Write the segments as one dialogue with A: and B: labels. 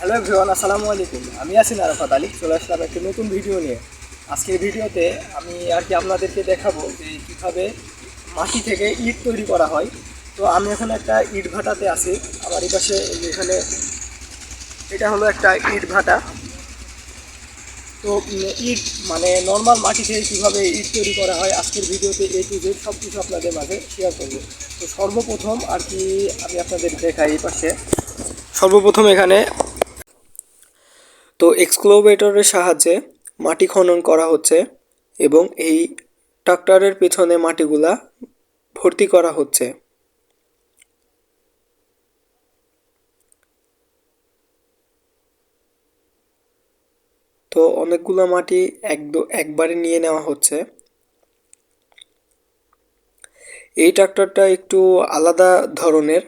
A: Hello everyone, আসসালামু আলাইকুম। আমি আছি আরাফাত আলী, চলে আসলাম একটি নতুন ভিডিও নিয়ে। আজকের ভিডিওতে আমি আর কি আপনাদেরকে দেখাবো যে কীভাবে মাটি থেকে ইট তৈরি করা হয়। তো আমি এখন একটা ইট ভাটাতে আছি। আমার এই পাশে এখানে, এটা হলো একটা ইট ভাটা। তো ইট মানে নর্মাল মাটি থেকে কীভাবে ইট তৈরি করা হয়, আজকের ভিডিওতে এ টু জেড সব কিছু আপনাদের মাঝে শেয়ার করব। তো সর্বপ্রথম আর কি আমি আপনাদের দেখাই এই পাশে। সর্বপ্রথম এখানে তো এক্সক্লোভেটরের সাহায্যে মাটি খনন করা হচ্ছে এবং এই ট্রাক্টরের পেছনে মাটিগুলা ভর্তি করা হচ্ছে। তো অনেকগুলো মাটি একবারে নিয়ে নেওয়া হচ্ছে। এই ট্রাক্টরটা একটু আলাদা ধরনের।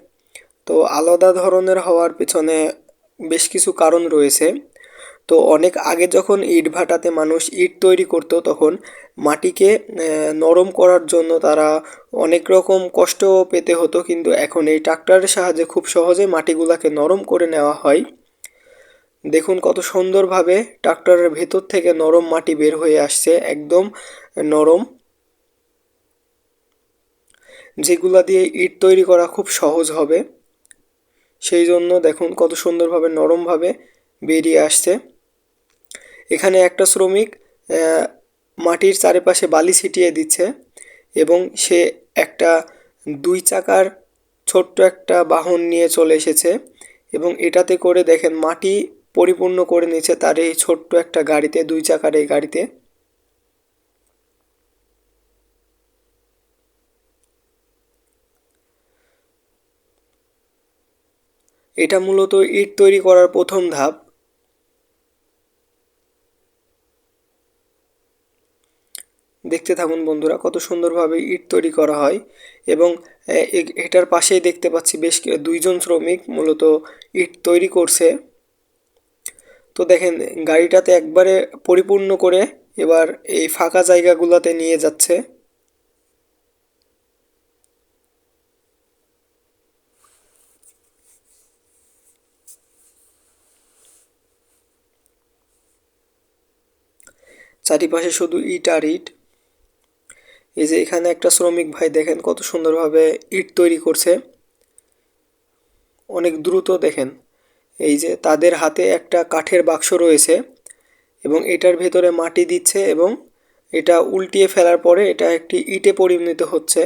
A: তো আলাদা ধরনের হওয়ার পেছনে বেশ কিছু কারণ রয়েছে। তো অনেক আগে যখন ইট ভাটাতে মানুষ ইট তৈরি করতো, তখন মাটিকে নরম করার জন্য তারা অনেক রকম কষ্ট পেতে হতো, কিন্তু এখন এই ট্রাক্টরের সাহায্যে খুব সহজে মাটিগুলাকে নরম করে নেওয়া হয়। দেখুন কত সুন্দরভাবে ট্রাক্টরের ভেতর থেকে নরম মাটি বের হয়ে আসছে, একদম নরম। যেগুলা দিয়ে ইট তৈরি করা খুব সহজ হবে। সেই জন্য দেখুন কত সুন্দরভাবে, নরমভাবে বেরিয়ে আসছে। এখানে একটা শ্রমিক মাটির চারিপাশে বালি ছিটিয়ে দিচ্ছে এবং সে একটা দুই চাকার ছোট্ট একটা বাহন নিয়ে চলে এসেছে এবং এটাতে করে দেখেন মাটি পরিপূর্ণ করে নিচ্ছে তার এই ছোট্ট একটা গাড়িতে, দুই চাকার এই গাড়িতে। এটা মূলত ইট তৈরি করার প্রথম ধাপ। দেখতে থাকুন বন্ধুরা, কত সুন্দরভাবে ইট তৈরি করা হয় এবং এটার পাশেই দেখতে পাচ্ছি বেশ দুইজন শ্রমিক মূলত ইট তৈরি করছে। তো দেখেন, গাড়িটাতে একবারে পরিপূর্ণ করে এবার এই ফাঁকা জায়গাগুলোতে নিয়ে যাচ্ছে। চারিপাশে শুধু ইট আর ইট। এই যে এখানে একটা শ্রমিক ভাই দেখেন কত সুন্দরভাবে ইট তৈরি করছে। অনেক দ্রুত দেখেন। এই যে তাদের হাতে একটা কাঠের বাক্স রয়েছে এবং এটার ভেতরে মাটি দিচ্ছে এবং এটা উল্টিয়ে ফেলার পরে এটা একটি ইটে পরিণত হচ্ছে।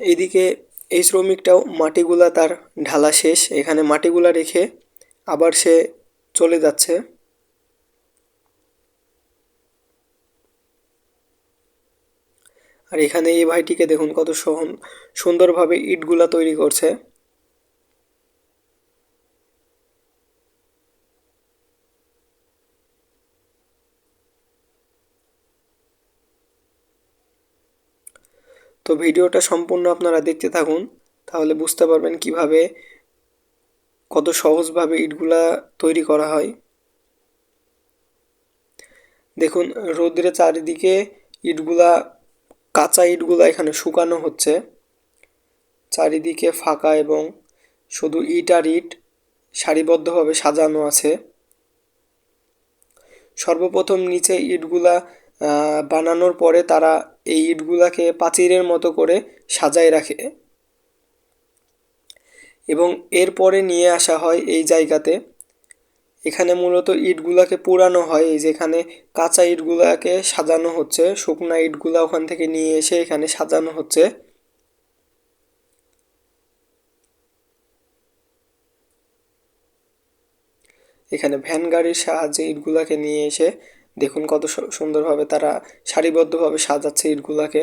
A: এইদিকে এই শ্রমিকটাও মাটিগুলা তার ঢালা শেষ। এখানে মাটিগুলা রেখে আবার সে চলে যাচ্ছে। আর এখানে এই ভাইটিকে দেখুন কত সহন- সুন্দরভাবে ইটগুলা তৈরি করছে। তো ভিডিওটা সম্পূর্ণ আপনারা দেখতে থাকুন, তাহলে বুঝতে পারবেন কীভাবে কত সহজভাবে ইটগুলা তৈরি করা হয়। দেখুন, রোদ্রে চারিদিকে ইটগুলা, কাঁচা ইটগুলা এখানে শুকানো হচ্ছে। চারিদিকে ফাঁকা এবং শুধু ইট আর ইট সারিবদ্ধভাবে সাজানো আছে। সর্বপ্রথম নিচে ইটগুলা বানানোর পরে তারা এই ইটগুলাকে পাঁচিরের মতো করে সাজায় রাখে। এবং এরপরে নিয়ে আসা হয় এই জায়গাতে। এখানে মূলত ইটগুলাকে পোড়ানো হয়, এই যেখানে কাঁচা ইটগুলাকে সাজানো হচ্ছে, শুকনা ইটগুলা ওখান থেকে নিয়ে এসে এখানে সাজানো হচ্ছে। এখানে ভ্যান গাড়ির সাহায্যে ইটগুলাকে নিয়ে এসে দেখুন কত সুন্দরভাবে তারা সারিবদ্ধভাবে সাজাচ্ছে ইটগুলাকে।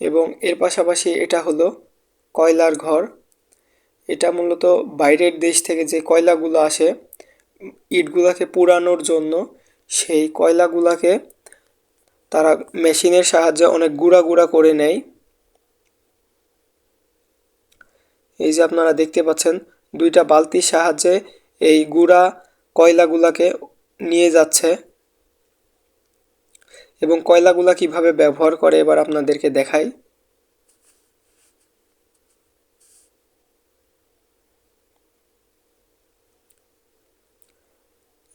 A: এবং এর পাশাপাশি এটা হলো কয়লার ঘর। এটা মূলত বাইরের দেশ থেকে যে কয়লাগুলো আসে, ইটগুলাকে পোড়ানোর জন্য সেই কয়লাগুলাকে তারা মেশিনের সাহায্যে অনেক গুঁড়া গুঁড়া করে নেয়। এই যে আপনারা দেখতে পাচ্ছেন, দুইটা বালতির সাহায্যে এই গুঁড়া কয়লাগুলাকে নিয়ে যাচ্ছে এবং কয়লাগুলা কীভাবে ব্যবহার করে এবার আপনাদেরকে দেখাই।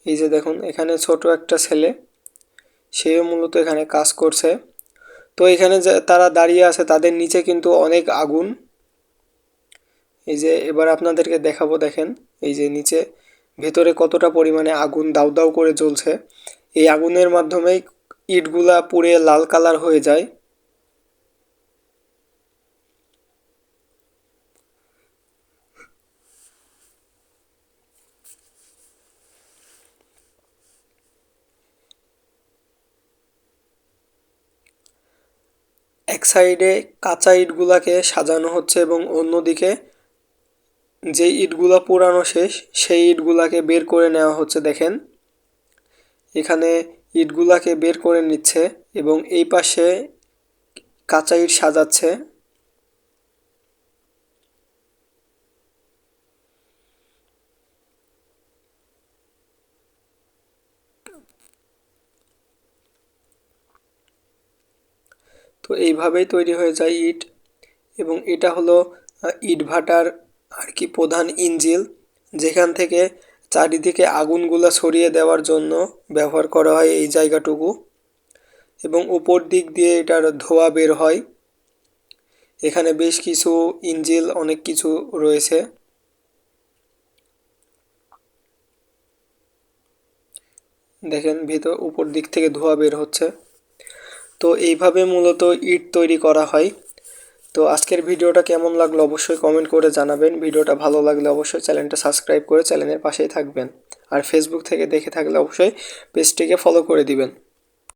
A: এই যে দেখুন, এখানে ছোট একটা ছেলে, সেও মূলত এখানে কাজ করছে। তো এখানে যে তারা দাঁড়িয়ে আছে, তাদের নিচে কিন্তু অনেক আগুন। এই যে এবার আপনাদেরকে দেখাবো, দেখেন, এই যে নিচে ভেতরে কতটা পরিমাণে আগুন দাউ দাউ করে জ্বলছে, এই আগুনের মাধ্যমেই ইটগুলা পুড়ে লাল কালার হয়ে যায়। এক সাইডে কাঁচা ইটগুলাকে সাজানো হচ্ছে এবং অন্যদিকে যে ইটগুলা পুরানো শেষ সেই ইটগুলাকে বের করে নেওয়া হচ্ছে দেখেন। এখানে ইটগুলাকে বের করে নিচ্ছে এবং এই পাশে কাঁচা ইট সাজাচ্ছে। তো এইভাবেই তৈরি হয়ে যায় ইট এবং এটা হলো আহ, ইট ভাটার আর কি প্রধান ইঞ্জিল, যেখান থেকে চারিদিকে আগুনগুলা ছড়িয়ে দেওয়ার জন্য ব্যবহার করা হয় এই জায়গাটুকু এবং উপর দিক দিয়ে এটার ধোঁয়া বের হয়। এখানে বেশ কিছু ইঞ্জিল, অনেক কিছু রয়েছে। দেখেন ভিতর, উপর দিক থেকে ধোঁয়া বের হচ্ছে। তো এইভাবে মূলত ইট তৈরি করা হয়। তো আজকের ভিডিওটা কেমন লাগল অবশ্যই কমেন্ট করে জানাবেন। ভিডিওটা ভালো লাগলে অবশ্যই চ্যানেলটা সাবস্ক্রাইব করে চ্যানেলের পাশেই থাকবেন। আর ফেসবুক থেকে দেখে থাকলে অবশ্যই পেজটিকে ফলো করে দিবেন।